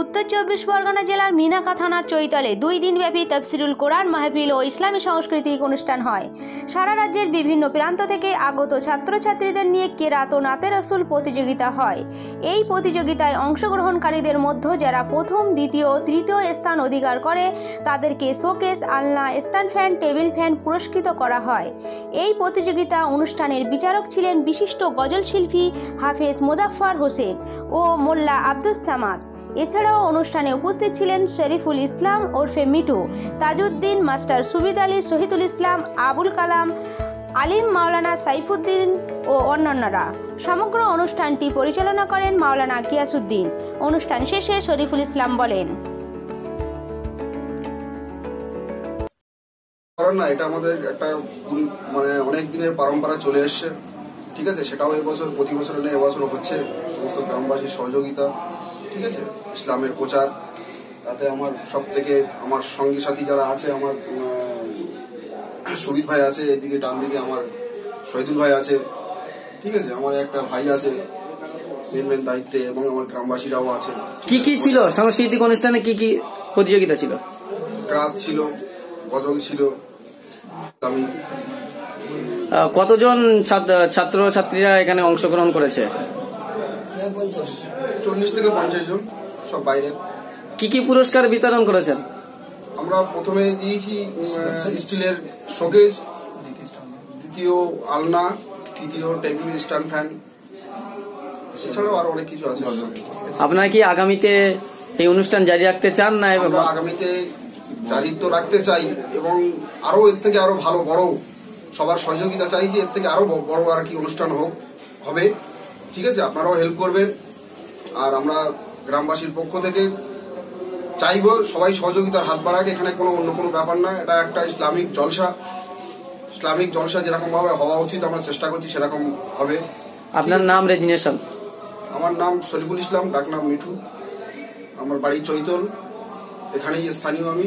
উত্তর চব্বিশ পরগনা জেলার মিনাকা থানার চৈতালে দুই দিনব্যাপী তফসিরুল কোরআন, মাহফিল ও ইসলামী সাংস্কৃতিক অনুষ্ঠান হয়। সারা রাজ্যের বিভিন্ন প্রান্ত থেকে আগত ছাত্রছাত্রীদের নিয়ে কেরাত ও নাতে রসুল প্রতিযোগিতা হয়। এই প্রতিযোগিতায় অংশগ্রহণকারীদের মধ্যে যারা প্রথম, দ্বিতীয় ও তৃতীয় স্থান অধিকার করে, তাদেরকে শোকেস, আলনা, স্ট্যান্ড ফ্যান, টেবিল ফ্যান পুরস্কৃত করা হয়। এই প্রতিযোগিতা অনুষ্ঠানের বিচারক ছিলেন বিশিষ্ট গজল শিল্পী হাফেজ মোজাফফর হোসেন ও মোল্লা আব্দুস সামাদ। এছাড়াও অনুষ্ঠানে উপস্থিত ছিলেন শরীফুল ইসলাম ওরফে মিটু তাজউদ্দিন মাস্টার সুবিদ আলী, শহীদুল ইসলাম, আবুল কালাম, আলিম মাওলানা সাইফুদ্দিন ও অন্যান্যরা। সমগ্র অনুষ্ঠানটি পরিচালনা করেন মাওলানা গিয়াসুদ্দিন অনুষ্ঠান শেষে শরীফুল ইসলাম বলেন না, এটা আমাদের একটা মানে অনেক দিনের পরম্পরা চলে এসছে। ঠিক আছে? সেটাও এবছর, প্রতি বছর এবছর হচ্ছে সমস্ত গ্রামবাসীর সহযোগিতা। ঠিক আছে? ইসলামের প্রচার তাতে আমার সব থেকে আমার সঙ্গী সাথী যারা আছে আমার সুবিদ ভাই আছে এদিকে ডান দিকে আমার শহীদুল ভাই আছে ঠিক আছে? আমার একটা ভাই আছে মেন মেন দায়িত্বে এবং আমার গ্রামবাসীরাও আছে। কি কি ছিল? সাংস্কৃতিক অনুষ্ঠানে কি কি প্রতিযোগিতা ছিল? ক্রাত ছিল গজল ছিল আমি কতজন ছাত্র ছাত্রীরা এখানে অংশগ্রহণ করেছে? চল্লিশ থেকে পঞ্চাশ জন সব বাইরের কি কি পুরস্কার বিতরণ করেছেন? আমরা প্রথমে দিয়েছি স্টিলের শোকেজ দ্বিতীয় আলনা তৃতীয় টেবিল স্ট্যান্ড ফ্যান। এছাড়াও আরও অনেক কিছু আছে। আপনারা কি আগামীতে এই অনুষ্ঠান জারি রাখতে চান না আগামীতে চারিত্ব রাখতে চাই এবং আরও এর থেকে আরও ভালো বড় সবার সহযোগিতা চাইছি। এর থেকে আরও বড় আর কি অনুষ্ঠান হোক হবে। ঠিক আছে আপনারাও হেল্প করবেন। আর আমরা গ্রামবাসীর পক্ষ থেকে চাইব সবাই সহযোগিতার হাত বাড়াক এখানে কোনো অন্য কোনো ব্যাপার না। এটা একটা ইসলামিক জলসা। ইসলামিক জলসা যেরকম ভাবে হওয়া উচিত আমরা চেষ্টা করছি সেরকম হবে। আপনার নাম রেজিনেশন। আমার নাম শরীফুল ইসলাম ডাকনাম মিঠু। আমার বাড়ি চৈতল। এখানেই স্থানীয় আমি।